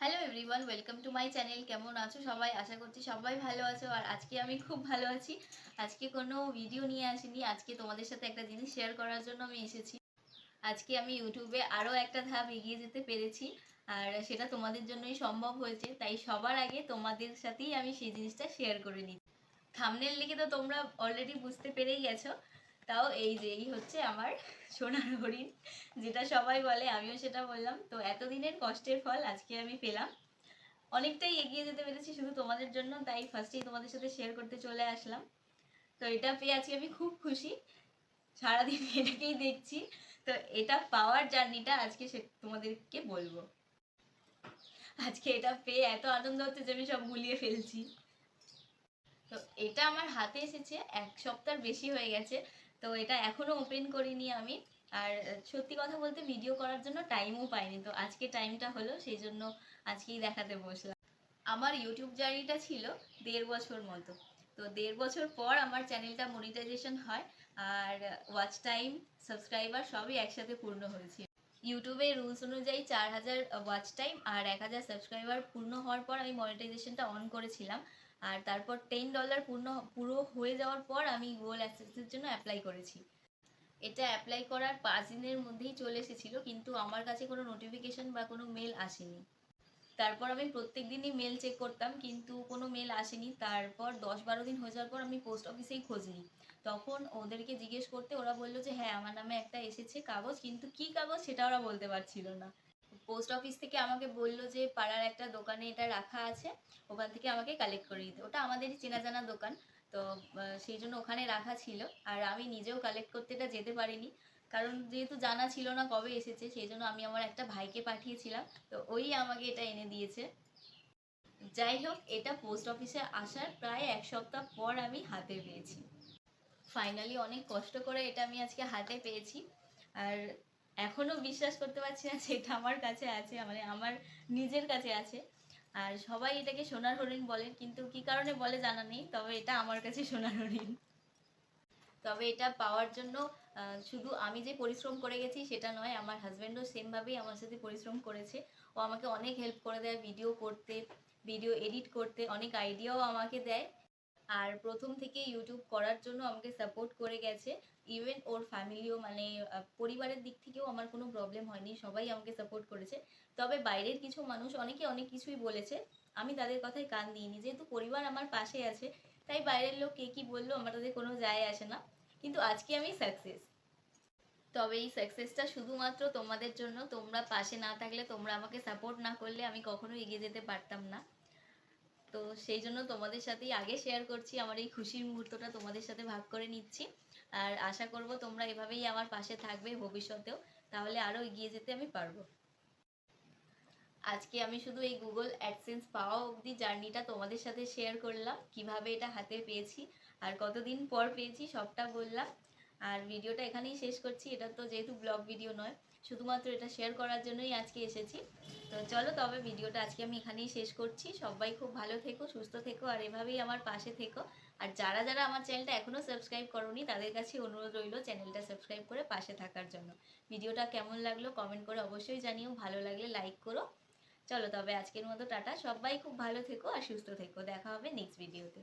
Hello everyone welcome to my channel কেমন আছো সবাই? আশা করছি সবাই ভালো আছো। আর আজকে আমি খুব ভালো আছি। আজকে কোনো ভিডিও নিয়ে আসিনি। আজকে তোমাদের সাথে একটা জিনিস শেয়ার করার জন্য আমি এসেছি। আজকে আমি ইউটিউবে আরও একটা ধাপ এগিয়ে যেতে পেরেছি। আর সেটা তোমাদের জন্যই সম্ভব হয়েছে। তাই সবার আগে তোমাদের সাথেই আমি সেই জিনিসটা শেয়ার করে নিই। থামনেল লিখে তো তোমরা অলরেডি বুঝতে পেরেই গেছো। তাও এই যে, এই হচ্ছে আমার সোনার হরিণ, যেটা সবাই বলে, আমিও সেটা বললাম। তো এতদিনের কষ্টের ফল আজকে আমি পেলাম। অনেকটাই এগিয়ে যেতে পেরেছি শুধু তোমাদের জন্য, তাই ফার্স্টেই তোমাদের সাথে শেয়ার করতে চলে আসলাম। তো এটা পেয়ে আজকে আমি খুব খুশি। সারাদিন এটাকেই দেখছি। তো এটা পাওয়ার জার্নিটা আজকে সে তোমাদেরকে বলব। আজকে এটা পেয়ে এত আনন্দ হচ্ছে যে আমি সব গুলিয়ে ফেলছি। তো এটা আমার হাতে এসেছে, এক সপ্তাহ বেশি হয়ে গেছে। তো এটা এখনও ওপেন করিনি আমি। আর সত্যি কথা বলতে ভিডিও করার জন্য টাইমও পাইনি। তো আজকে টাইমটা হলো, সেই জন্য আজকেই দেখাতে বসলাম। আমার ইউটিউব জার্নিটা ছিল দেড় বছর মতো। তো দেড় বছর পর আমার চ্যানেলটা মনিটাইজেশন হয়, আর ওয়াচ টাইম সাবস্ক্রাইবার সবই একসাথে পূর্ণ হয়েছিল ইউটিউবে রুলস অনুযায়ী চার হাজার ওয়াচ টাইম আর এক হাজার সাবস্ক্রাইবার পূর্ণ হওয়ার পর আমি মনিটাইজেশনটা অন করেছিলাম। আর তারপর টেন ডলার পূর্ণ, পুরো হয়ে যাওয়ার পর আমি গুগল অ্যাক্সেসের জন্য অ্যাপ্লাই করেছি। এটা অ্যাপ্লাই করার পাঁচ দিনের মধ্যেই চলে এসেছিল, কিন্তু আমার কাছে কোনো নোটিফিকেশন বা কোনো মেল আসেনি। তারপর আমি প্রত্যেক দিনই মেল চেক করতাম, কিন্তু কোনো মেল আসেনি। তারপর দশ বারো দিন হয়ে যাওয়ার পর আমি পোস্ট অফিসেই খোঁজ নিই। তখন ওদেরকে জিজ্ঞেস করতে ওরা বলল যে হ্যাঁ আমার নামে একটা এসেছে কাগজ, কিন্তু কি কাগজ সেটা ওরা বলতে পারছিল না। পোস্ট অফিস থেকে আমাকে বলল যে, পাড়ার একটা দোকানে এটা রাখা আছে, ওখান থেকে আমাকে কালেক্ট করে দিতে। ওটা আমাদেরই চেনা জানা দোকান, তো সেই জন্য ওখানে রাখা ছিল। আর আমি নিজেও কালেক্ট করতে এটা যেতে পারিনি, কারণ যেহেতু জানা ছিল না কবে এসেছে, সেই জন্য আমি আমার একটা ভাইকে পাঠিয়েছিলাম, তো ওই আমাকে এটা এনে দিয়েছে। যাই হোক, এটা পোস্ট অফিসে আসার প্রায় এক সপ্তাহ পর আমি হাতে পেয়েছি। ফাইনালি অনেক কষ্ট করে এটা আমি আজকে হাতে পেয়েছি। আর এখনও বিশ্বাস করতে পারছি না যে এটা আমার কাছে আছে মানে আমার নিজের কাছে আছে। আর সবাই এটাকে সোনার হরিণ বলে, কিন্তু কি কারণে বলে জানা নেই, তবে এটা আমার কাছে সোনার হরিণ। তবে এটা পাওয়ার জন্য শুধু আমি যে পরিশ্রম করে গেছি সেটা নয়, আমার হাজব্যান্ডও সেমভাবেই আমার সাথে পরিশ্রম করেছে। ও আমাকে অনেক হেল্প করে দেয় ভিডিও করতে ভিডিও এডিট করতে, অনেক আইডিয়াও আমাকে দেয়। আর প্রথম থেকে ইউটিউব করার জন্য আমাকে সাপোর্ট করে গেছে। ইভেন ওর ফ্যামিলিও মানে পরিবারের দিক থেকেও আমার কোনো প্রবলেম হয়নি, সবাই আমাকে সাপোর্ট করেছে। তবে বাইরের কিছু মানুষ অনেকে অনেক কিছুই বলেছে, আমি তাদের কথায় কান দিইনি। যেহেতু পরিবার আমার পাশে আছে, তাই বাইরের লোক কে কি বলল আমার তাদের কোনো যায় আসে না। কিন্তু আজকে আমি সাকসেস তবে এই সাকসেসটা শুধুমাত্র তোমাদের জন্য, তোমরা পাশে না থাকলে, তোমরা আমাকে সাপোর্ট না করলে আমি কখনো এগিয়ে যেতে পারতাম না। তো সেই জন্য তোমাদের সাথেই আগে শেয়ার করছি, আমার এই খুশির মুহূর্তটা তোমাদের সাথে ভাগ করে নিচ্ছি। আর আশা করব তোমরা এভাবেই আমার পাশে থাকবে ভবিষ্যতেও, তাহলে আরও এগিয়ে যেতে আমি পারব। আজকে আমি শুধু এই গুগল অ্যাডসেন্স পাওয়া অবধি জার্নিটা তোমাদের সাথে শেয়ার করলাম, কীভাবে এটা হাতে পেয়েছি আর কতদিন পর পেয়েছি সবটা বললাম। আর ভিডিওটা এখানেই শেষ করছি। এটা তো যেহেতু ব্লগ ভিডিও নয়, শুধুমাত্র এটা শেয়ার করার জন্যই আজকে এসেছি। তো চলো তবে ভিডিওটা আজকে আমি এখানেই শেষ করছি। সবাই খুব ভালো থেকো, সুস্থ থেকো, আর এভাবেই আমার পাশে থেকো। আর যারা যারা আমার চ্যানেলটা এখনও সাবস্ক্রাইব করোনি, তাদের কাছে অনুরোধ রইল চ্যানেলটা সাবস্ক্রাইব করে পাশে থাকার জন্য। ভিডিওটা কেমন লাগল কমেন্ট করে অবশ্যই জানিও, ভালো লাগলে লাইক করো। চলো তবে আজকের মতো টাটা। সবাই খুব ভালো থেকো আর সুস্থ থেকো। দেখা হবে নেক্সট ভিডিওতে